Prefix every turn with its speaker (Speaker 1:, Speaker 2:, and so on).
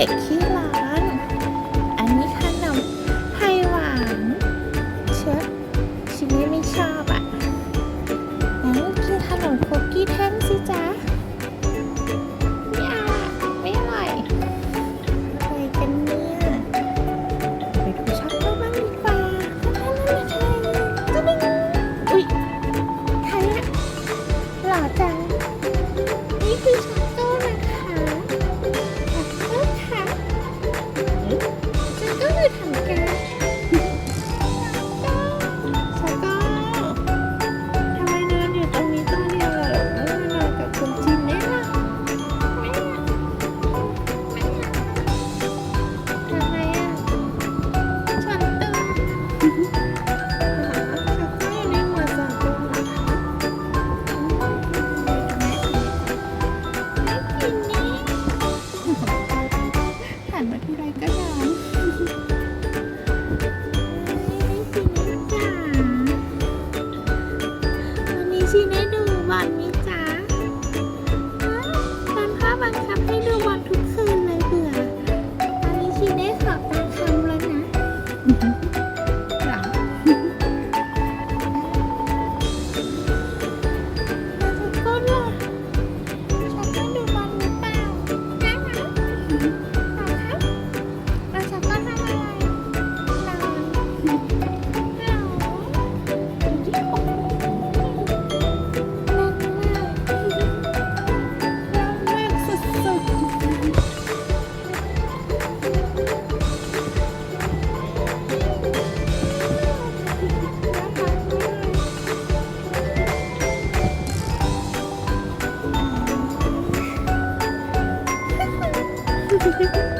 Speaker 1: เด็กขี้ร้อน อันนี้ขนมไทยหวานเชฟชีนี้ไม่ชอบอะ่ะงั้นกินขนมคุกกี้แท่งสิจ๊ะไม่เอาไม่อร่อยอะไรกันเนี่ยไปดูชอกกแบ้างดีะเป็อุ้ยใครอะหล่อจัง Gracias.